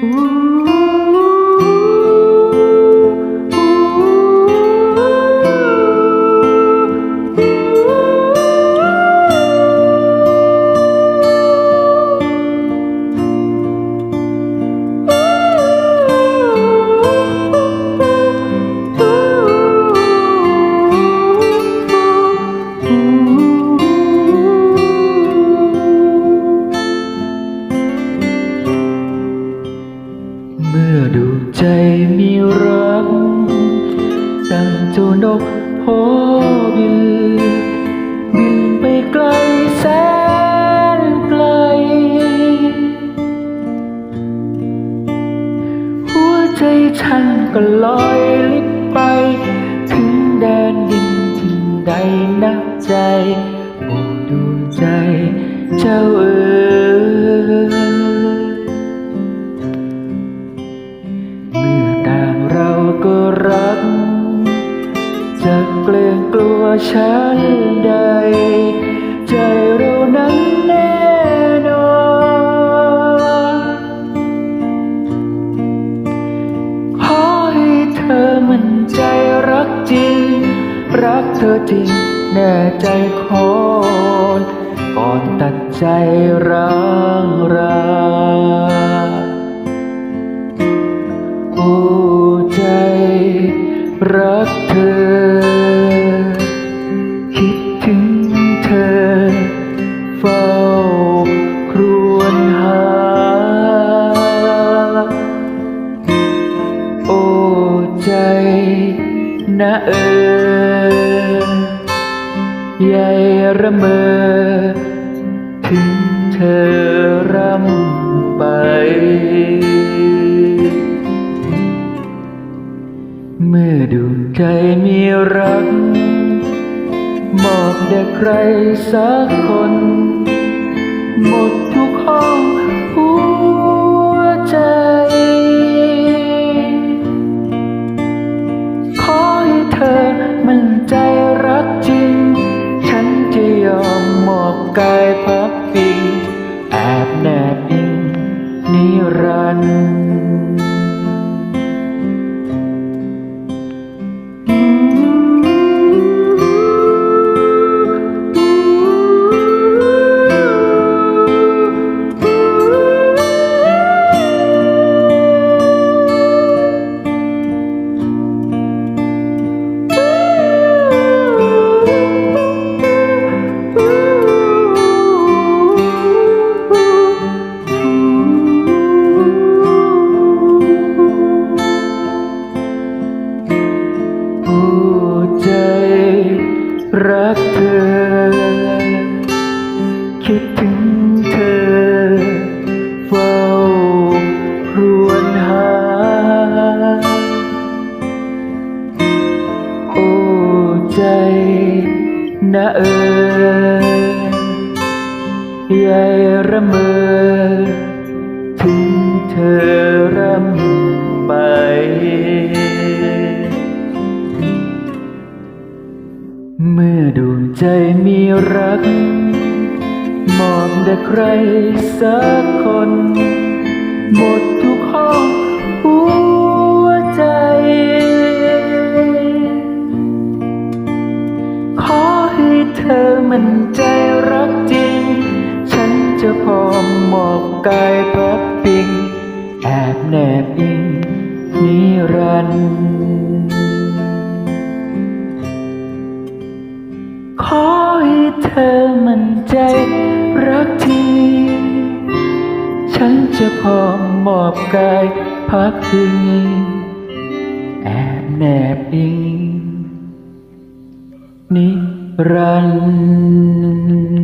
เดังจ้านกโพบิน บินไปไกลแสนไกล หัวใจฉันก็ลอยลิบไป ถึงแดนดินที่ใดนักใจโอ้ดวงใจเจ้าเอ๋เมื่อต่งเราก็รัก ฉันใด ใจเรานั้นแน่นอนขอให้เธอมั่นใจรักจริง รักเธอจริง แน่ใจขอก่อนตัดใจร้างราโอ้ใจรักเธอ นะเออใหญ่ระเมอ ถึงเธอรำไป เมื่อดวงใจมีรักมอบแด่ใครสักคน ใจรักจริง ฉันจะยอมมอบกายพักพิงแอบแนบอิงนิรันดร์ รักเธอ คิดถึงเธอ เฝ้าครวญหา โอ้ใจนะเออใหญ่ระเมอถึงเธอ ดวงใจมีรัก มอบแด่ใครสักคน หมดทุกห้องหัวใจ ขอให้เธอมั่นใจรักจริง ฉันจะพร้อมมอบกายพักพิง แอบแนบอิงนิรันดร์ จะพร้อมมอบกายพักพิงแอบแนบอิงนิรันดร์